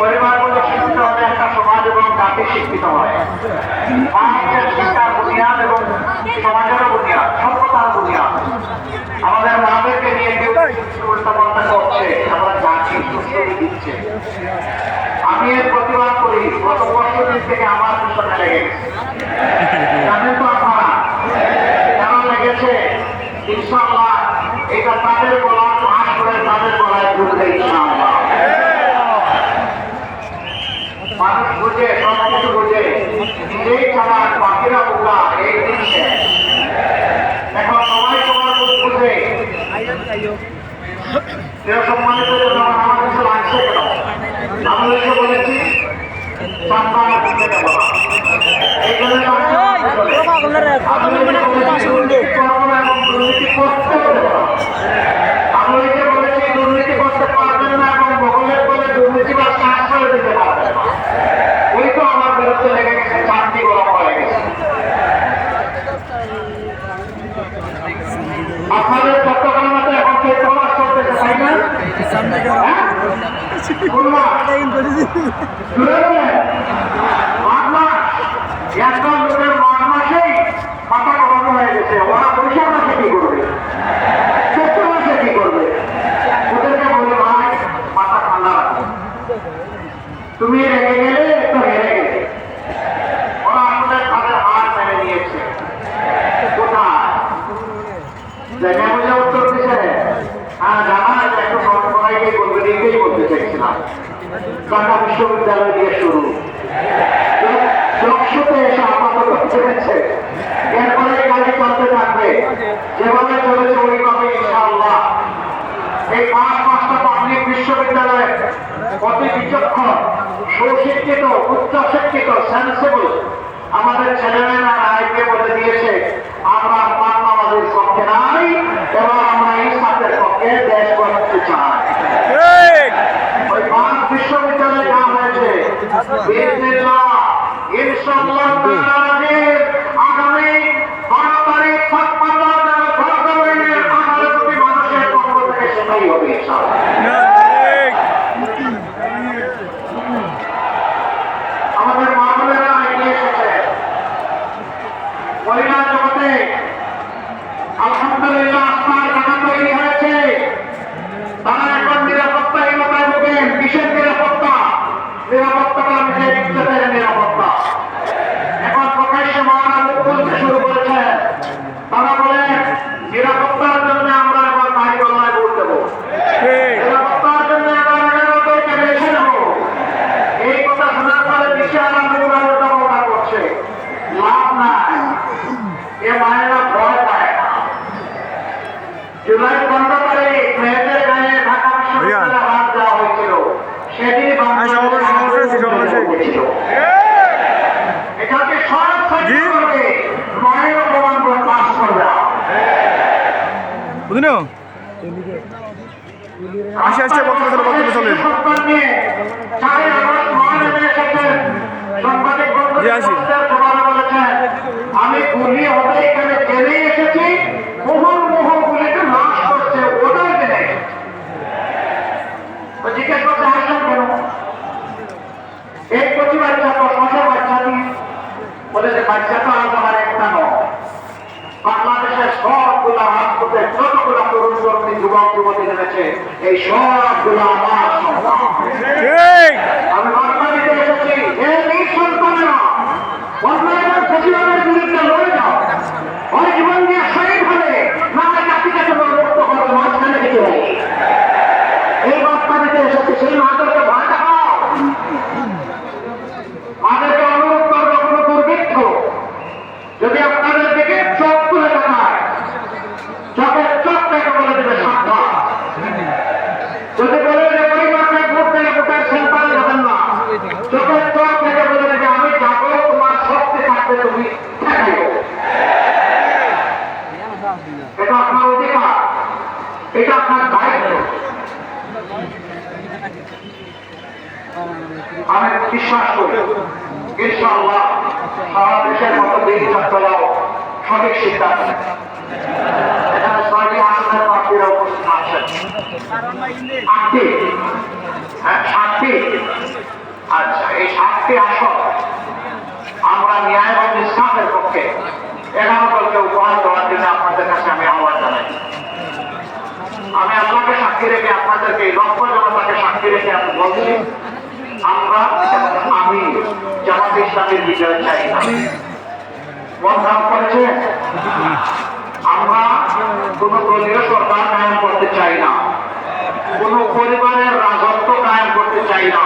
পরিবারগুলো শিক্ষিত হলে একটা সমাজ এবং জাতি শিক্ষিত হয়। শিক্ষার বুনিয়াদ এবং সমাজেরও বুনিয়াদ, সভ্যতার বুনিয়াদ। আমাদের মাদেরকে নিয়ে কেউ পাল্টা করছে, আমরা জাতি সুস্থি দিচ্ছে। আমি এর প্রতিবাদ করি, গত বছর দিন থেকে আমার পিছনে লেগে গেছে। জানেন তো আপনারা, কেন লেগেছে? ইনশাআল্লাহ, এটা তাদের বুঝে সব কিছু বুঝে নিজেই চালাক বাকিরা বোকা এই দিচ্ছে এখন সবাই মুখ বুঝে সম্মানিত আমার কিছু লাগছে কেন আমি এসে বলেছি দুর্নীতি করতে Gracias. পাঁচ পাঁচটা পাবলিক অতি বিচক্ষণ, সুশিক্ষিত উচ্চ শিক্ষিত সেন্সেবল আমাদের ছেলেমেয়েরা রায়কে বলে দিয়েছে, আমরা মানবাবাদের পক্ষে নাই এবং আমরা ইসলামের পক্ষে দেশ গড়তে চাই ওই পাঁচ বিশ্ববিদ্যালয়ে যা হয়েছে বিসমিল্লাহ, ইনশাআল্লাহ তাআলার আগামী বারো তারিখ ছাপ্পান্ন হাজার ভোটগ্রহণের আঠারো কোটি মানুষের পক্ষ থেকে সেটাই হবে ইনশাআল্লাহ। আমাদের মা বোনেরা এগিয়ে এসেছে মহিলা জগতে আলহামদুলিল্লাহ আপনার জায়গা তৈরি হয়েছে তারা এখন নিরাপত্তাহীনতায় ভোগেন কিসের নিরাপত্তা নিরাপত্তাটা নিজের ইজ্জতের নিরাপত্তা এখন প্রকাশ্যে মহারা মুখ খুলতে শুরু করেছে তারা বলেন নিরাপত্তার জন্য আমরা এবার নারী গলায় ভোট দেবো নিরাপত্তার জন্য এবার এগারোটাকে বেছে নেব এই কথা শোনার পরে বিশাল আন্দোলনটা মোটা করছে লাভ নাই এ মায়েরা ভয় পায় না জুলাই পনেরো তারিখ মেয়েদের গায়ে ঢাকা বিশ্ববিদ্যালয়ে হাত দেওয়া হয়েছিল সেদিন বাংলাদেশ সমাবেশ, সমাবেশ, সমাবেশ। হয়েছিল। এটাকে সব জি? করে মায়ের প্রমাণ করে পাশ করবে বুঝলি আসে আসছে বক্তব্য বক্তব্য চলে আমি এই সবগুলো আমার সন্তান ঠিক। আমি বার্তা দিতে এসেছি হে বীর সন্তানেরা অন্যায়ের প্রতিবাদের বিরুদ্ধে লড়ে যাও। হয় জীবন দিয়ে শহীদ হবে না মুক্ত মাঝখানে কিছু নেই এই বার্তা দিতে এসেছি সেই মাদেরকে ভয় দেখাও মাদেরকে অনুরোধ করব কোনো দুর্ভিক্ষ যদি আপনাদের দিকে চোখ তুলে দেখায় চোখের চোখ থেকে বলে দেবে সাবধান যদি বলে যে পরিবারকে ভোট দিলে ভোটের সেন্টারে যাবেন না চোখের চোখ থেকে বলে দেবে আমি যাব তোমার শক্তি থাকবে তুমি দেখাইও এটা আপনার অধিকার এটা আপনার দায়িত্ব আমি বিশ্বাস করি। ইনশাআল্লাহ সারা দেশের মতো দিন ছাত্ররাও সঠিক সিদ্ধান্ত হ্যাঁ আটটি একটি আসন আমরা ন্যায় এবং ইসলামের পক্ষে এগারো দলকে উপহার দেওয়ার জন্য আপনাদের কাছে আমি আহ্বান জানাই আমি আল্লাহকে সাক্ষী রেখে আপনাদেরকে লক্ষ জনতাকে সাক্ষী রেখে আমি বলছি, আমরা, আমি জামাত ইসলামের বিজয় চাই না। আমরা কোন দলীয় সরকার কায়ম করতে চাই না। কোন পরিবারের রাজত্ব কায়েম করতে চাই না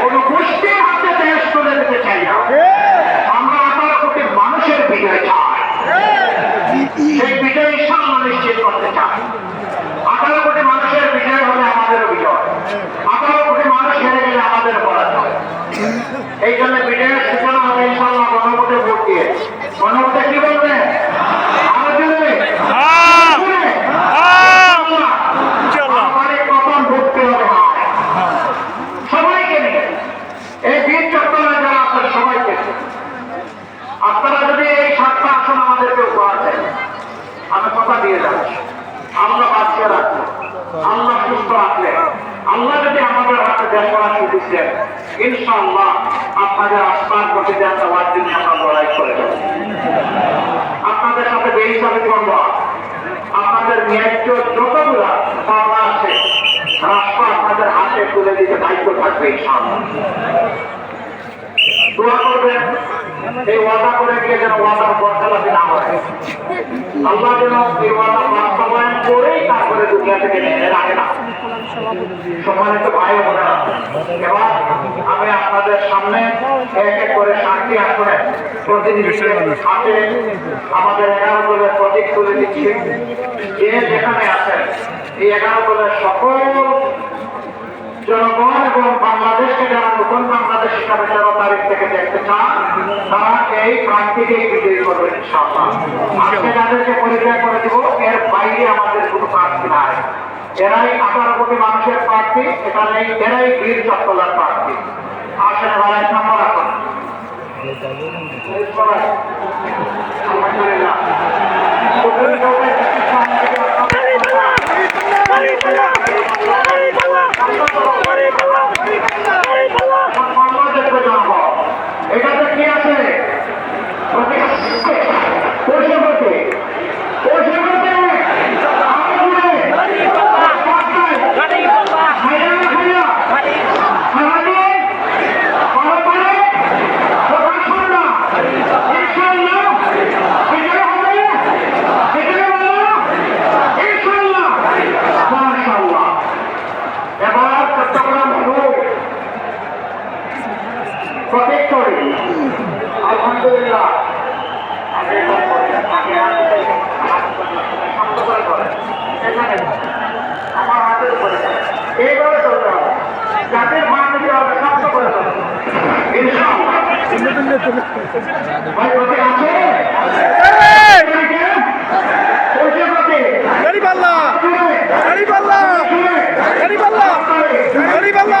কোন গোষ্ঠীর হাতে দেশ তুলে দিতে চাই না আমরা আঠারো কোটি মানুষের বিজয় চাই সেই বিজয় ইনশাআল্লাহ নিশ্চিত করতে চাই আঠারো কোটি মানুষের বিজয় হলে আমাদের বিজয় আঠারো কোটি মানুষ হেরে গেলে আমাদের পরাজয় এই জন্য বিজয়ের সূচনা হবে ইনশাআল্লাহ গণভোটে ভোট দিয়ে গণভোটে কি বলবে আরও জোরে। হ্যাঁ জোরে। হ্যাঁ ইনশাআল্লাহ। আমাদের প্রথম ঢুকতে হবে সবাইকে নিয়ে এই বীর চট্টগ্রামে যারা আপনার সবাইকে নিয়ে। আপনারা যদি এই সাতটা আসন আমাদেরকে উপহার দেন আমি কথা দিয়ে যাচ্ছি আমরা বাঁচিয়ে রাখব আল্লাহ সুস্থ রাখলে আল্লাহ যদি আমাদের হাতে দেশ করার সুযোগ দেন ইনশাআল্লাহ আপনাদের আস্থার প্রতি দেওয়ার জন্য আমরা লড়াই করে আপনাদের সাথে বেহিসাবে করব। আপনাদের ন্যায্য যতগুলা পাওনা আছে, রাষ্ট্র আপনাদের হাতে তুলে দিতে দায়িত্ব থাকবে ইনশাআল্লাহ। দোয়া করবেন, এই ওয়াদা করে গিয়ে যেন ওয়াদার বরখালাপি না হয়। আল্লাহ যেন এই ওয়াদা বাস্তবায়ন করেই তারপরে দুনিয়া থেকে নিয়ে রাখে না। সম্মানিত ভাই বোনেরা এবার আমি আপনাদের সামনে এক এক করে সাতটি আসনে প্রতিনিধিদের হাতে আমাদের এগারো দলের প্রতীক তুলে দিচ্ছি। যে যেখানে আছেন, এই এগারো দলের সকল জনগণ এবং বাংলাদেশকে যারা নতুন বাংলাদেশ হিসাবে তেরো তারিখ থেকে দেখতে চান, তারা এই প্রার্থীকেই বিজয়ী করবেন, ইনশাআল্লাহ। আজকে যাদেরকে পরিচয় করে দিব, এর বাইরে আমাদের কোনো প্রার্থী নাই। এরাই আঠারো কোটি মানুষের প্রার্থী এখানে এরাই বীর চট্টলার প্রার্থী। আসেন এক নম্বর আসুন আলহামদুলিল্লাহ সুপ্রিম কোর্টের সামনে থেকে আপনাদের বাংলাদেশকে জানাব এটাতে কি আছে পয়সা করতে পয়সা করতে এবার চট্টগ্রাম গ্রুপ প্রত্যেক করি আলহামদুলিল্লাহ আগে এবার করি, আগে হাতে হাত শক্ত করে ধরে। এখানে আমার হাতের উপরে। এইভাবে চলতে হবে যাদের ভাগ নিতে হবে শক্ত করে। ইনশাআল্লাহ। ভাই প্রতীক আছে গাড়ি পাল্লা গাড়ি পাল্লা গাড়ি পাল্লা গাড়ি পাল্লা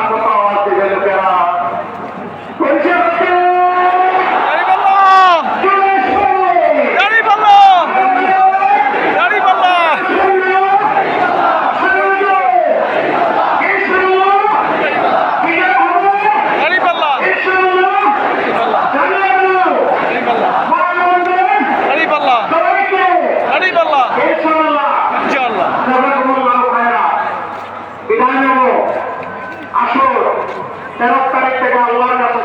থেকে আল্লাহর কাছে